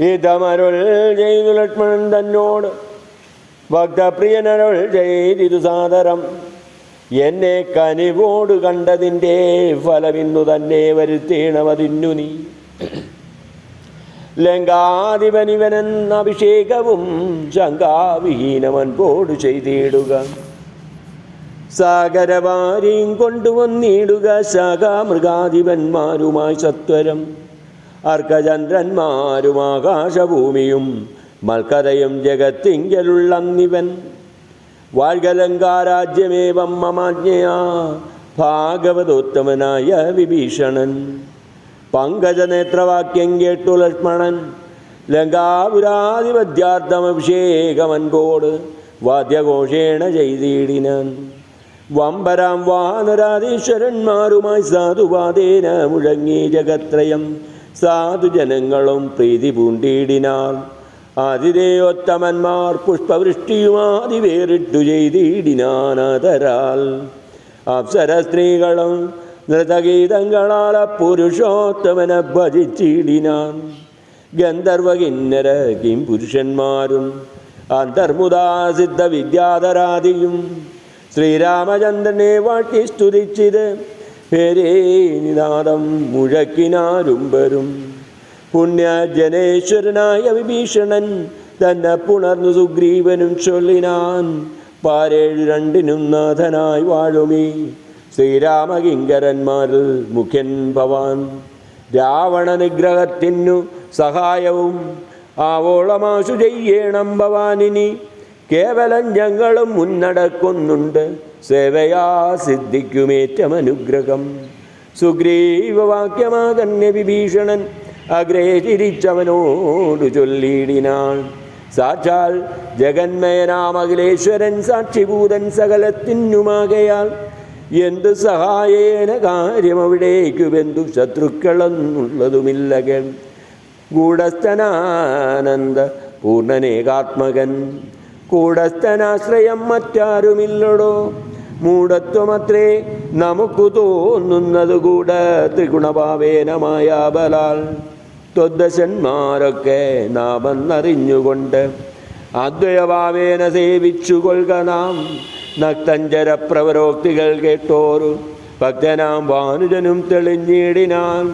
ഇതമരുൾ ചെയ്തു ലക്ഷ്മണൻ തന്നോട്. ഭക്തപ്രിയനരുൾ ചെയ്തിതു സാദരം. എന്നെ കനിവോട് കണ്ടതിന്റെ ഫലമിന്നു തന്നെ വരുത്തേണമതിന്നു നീ. ലങ്കാധിപനിവനെന്ന അഭിഷേകവും ശങ്കാവിഹീനവൻ പോട് ചെയ്തിടുക. സാഗരവാരിയും കൊണ്ടുവന്നിടുക ശാഖാമൃഗാധിപന്മാരുമായി സത്വരം. അർക്കചന്ദ്രന്മാരും ആകാശഭൂമിയും മൽക്കഥയും ജഗത്തിങ്കലുള്ളന്നിവൻ വാഴ്കലങ്കാരാജ്യമേവം മമാജ്ഞയാ ഭാഗവതോത്തമനായ വിഭീഷണൻ. പങ്കജനേത്രവാക്യം കേട്ടു ലക്ഷ്മണൻ. ലങ്കാപുരാധിപത്യാർത്ഥമഭിഷേകമൻപോട് വാദ്യഘോഷേണ ചെയ്തിടിനാൻ. വമ്പരാം വാനരാധീശ്വരന്മാരുമായി സാധുവാദേന മുഴങ്ങി ജഗത്രയം സാധുജനങ്ങളും പ്രീതി പൂണ്ടിയിടിനാൽ ആതിഥേയോത്തമന്മാർ പുഷ്പവൃഷ്ടിയുമാതി വേറിട്ടു ചെയ്തിടിനാനതരാൽ അപ്സര സ്ത്രീകളും നൃതഗീതങ്ങളാൽ പുരുഷോത്തമനെ ഭജിച്ചിടിനാൻ ഗന്ധർവ കിന്നര കിം പുരുഷന്മാരും അന്തർമുദാ സിദ്ധ വിദ്യാധരാദിയും ശ്രീരാമചന്ദ്രനെ വാട്ടി സ്തുതിച്ചിത് പേരേ നിനാദം മുഴക്കിനാരുംബരും പുണ്യജനേശ്വരനായ വിഭീഷണൻ തന്നെ പുണർന്നു സുഗ്രീവനും ചൊല്ലിനാൻ പാരേഴ് രണ്ടിനും നാഥനായി വാഴുമേ. ശ്രീരാമകിങ്കരന്മാരിൽ മുഖ്യൻ ഭവാൻ. രാവണ നിഗ്രഹത്തിനു സഹായവും ആവോളമാശു ചെയ്യണം ഭവാനിനി. കേവലം ഞങ്ങളും മുന്നടക്കുന്നുണ്ട്. സേവയാ സിദ്ധിക്കുമേറ്റമനുഗ്രഹം. സുഗ്രീവവാക്യമാകന്യ വിഭീഷണൻ അഗ്രേ തിരിച്ചവനോടു ചൊല്ലിയിടിനാൾ സാക്ഷാൽ ജഗന്മയനാമഖിലേശ്വരൻ സാക്ഷിഭൂതൻ സകലത്തിനുമാകയാൽ എന്ത് സഹായേന കാര്യം അവിടേക്കു ബന്ധു ശത്രുക്കളെന്നുള്ളതുമില്ലകൻ ഗൂഢസ്ഥനാനന്ദ പൂർണനേകാത്മകൻ. കൂടസ്ഥനാശ്രയം മറ്റാരുമില്ലടോ. മൂഢത്വമത്രേ നമുക്ക് തോന്നുന്നത് കൂട ത്രിഗുണഭാവേനമായ ബലാൽ ത്വദ്ദശന്മാരൊക്കെ നാമെന്നറിഞ്ഞുകൊണ്ട് അദ്വയഭാവേന സേവിച്ചു കൊൽക നാം. നക്തഞ്ചര പ്രവരോക്തികൾ കേട്ടോരു ഭക്തനാം വാനുജനും തെളിഞ്ഞിടിനാൻ.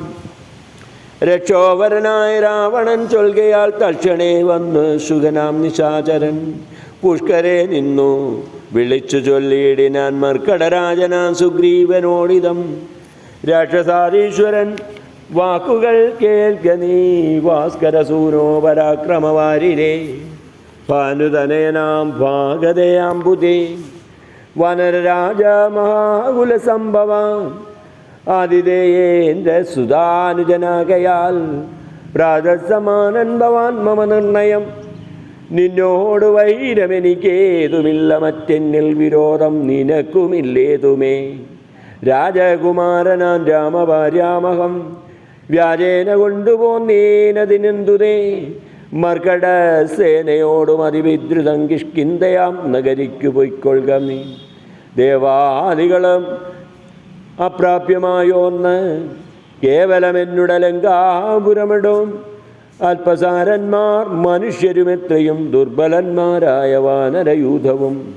രക്ഷോവരനായ രാവണൻ ചൊൽകയാൽ തക്ഷണേ വന്ന് സുഖനാം നിശാചരൻ. പുഷ്കരെ നിന്നു വിളിച്ചു ചൊല്ലിയിടിനാൻ മർക്കടരാജനാ സുഗ്രീവനോടിതം. രാക്ഷസാധീശ്വരൻ വാക്കുകൾ കേൾക്ക നീ ഭാസ്കരസൂനോ പരാക്രമവാരിരേ ഭാനുതനേനാം ഭാഗതയാംബുദേ വനരരാജ മഹാകുല സംഭവ. ആതിഥേയേന്ദ്ര സുധാനുജനാകയാൽ പ്രാതസമാനൻ ഭവാൻ മമ നിർണയം നിന്നോട് വൈരമെനിക്കേതുമില്ല മറ്റെന്നിൽ വിരോധം നിനക്കുമില്ലേതുമേ? രാജകുമാരനാൻ രാമഭാര്യാമഹം വ്യാജേന കൊണ്ടുപോന്നേനതിനെന്തുതേ? മർക്കട സേനയോടും അതിവിദ്രുതം കിഷ്കിന്തയാം നഗരിക്കു പൊയ്ക്കൊള്ളുക നീ. ദേവാദികളും അപ്രാപ്യമായോന്ന് കേവലമെന്നുടലങ്കാപുരമിടും. അല്പസാരന്മാർ മനുഷ്യരുമെത്രയും ദുർബലന്മാരായ വാനരയൂഥവും.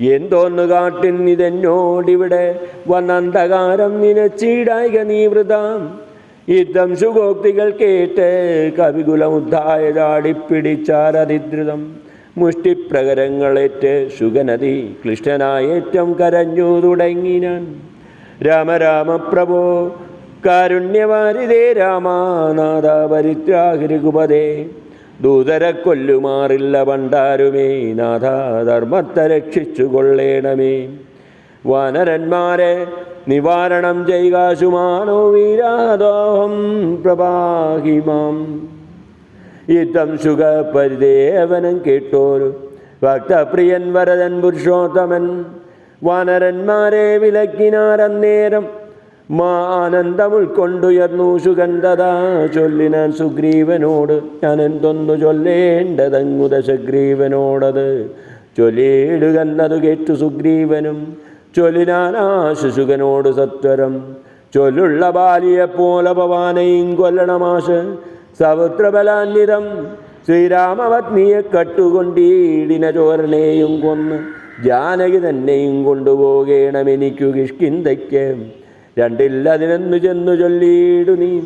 എന്തോന്നു കാട്ടിൻ ഇതെന്നോടിവിടെ? വന്നന്ധകാരം നിനച്ചീടായിക നീവൃതാം. യുദ്ധം സുഗോക്തികൾ കേട്ട് കവികുലമുദ്ധായ ചാടിപ്പിടിച്ചാരതിദ്രുതം മുഷ്ടിപ്രകരങ്ങളേറ്റ് സുഗനതി ക്ലിഷ്ടനായേറ്റം കരഞ്ഞു തുടങ്ങിനാൻ. രാമരാമപ്രഭോ രാമ പ്രഭോ കാരുണ്യവാരിതേ രാമാനാഥ പരിത്രാഹിരുകുപതേ ദൂതരക്കൊല്ലുമാറില്ല പണ്ടാരുമേ നാഥ ധർമ്മത്തെ രക്ഷിച്ചു കൊള്ളേണമേ വാനരന്മാരെ നിവാരണം ചെയ്യുകാശുമാനോ വീരാദോഹം പ്രഭാഹിമാം യുദ്ധം സുഖ പരിദേവനം കേട്ടോരു ഭക്തപ്രിയൻ വരതൻ പുരുഷോത്തമൻ. വാനരന്മാരെ വിലക്കിനാരന്നേരം മാ ആനന്ദം ഉൾക്കൊണ്ടുയർന്നു സുഗന്ധത ചൊല്ലിനാൻ സുഗ്രീവനോട്. ഞാൻ എന്തൊന്നു ചൊല്ലേണ്ടതങ്ങുത സുഗ്രീവനോടത് ചൊല്ലിയിടുകന്നതു കേട്ടു സുഗ്രീവനും. ചൊല്ലിനാനാ ശിശുകനോട് സത്വരം. ചൊല്ലുള്ള ബാലിയെപ്പോലെ ഭവാനെയും കൊല്ലണമാശ് സമുദ്രബലാന്വിതം ശ്രീരാമപത്നിയെ കട്ടുകൊണ്ടീടിന ചോരനെയും കൊന്ന് ജാനകി തന്നെയും കൊണ്ടുപോകേണമെനിക്കു കിഷ്കിന്തയ്ക്ക് രണ്ടില്ലതിനെന്നു ചെന്നു ചൊല്ലിയിടു നീ.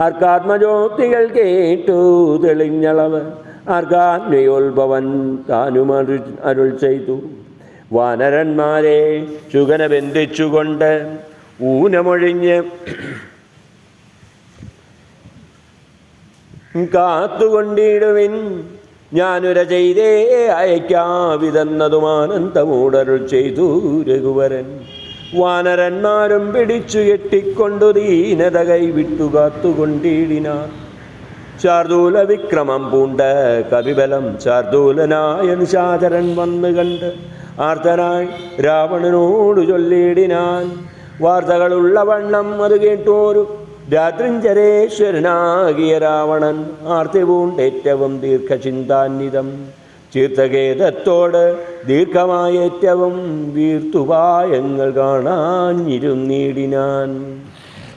ആർക്കാത്മജ്യോതികൾ കേട്ടു തെളിഞ്ഞളവ്. ആർക്കാത്മയോത്ഭവൻ താനും അരു അരുൾ ചെയ്തു. വാനരന്മാരെ ശുഗനെ ബന്ധിച്ചുകൊണ്ട് ഊനമൊഴിഞ്ഞ് കാത്തുകൊണ്ടിടുവിൻ. ഞാനുര ചെയ്തേ അയക്കാവിതെന്നതുമാനന്ദമൂടരുൾ ചെയ്തു രഘുവരൻ. വാനരന്മാരും പിടിച്ചു കെട്ടിക്കൊണ്ടു ദീനത കൈവിട്ടു കാത്തുകൊണ്ടിടിനാർ ചാർദൂല വിക്രമം പൂണ്ട കവിബലം ചാർദൂലനായൻ ശാചരൻ വന്നു കണ്ട് ആർത്തനായി രാവണനോട് ചൊല്ലിയിടിനാൻ വാർത്തകളുള്ള വണ്ണം അത് കേട്ടോരു രാത്രിഞ്ചരേശ്വരനാകിയ രാവണൻ ആർത്തി പൂണ്ടേറ്റവും ദീർഘചിന്താന്വിതം. ചീർത്തകേതത്തോട് ദീർഘമായേറ്റവും വീർത്തുപായങ്ങൾ കാണാഞ്ഞിരുന്നീടിനാൻ.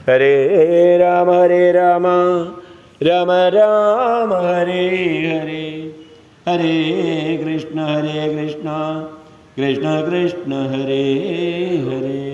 ഹരേ രാമ ഹരേ രാമ രാമ രാമ ഹരേ ഹരേ ഹരേ കൃഷ്ണ ഹരേ കൃഷ്ണ കൃഷ്ണ കൃഷ്ണ ഹരേ ഹരേ.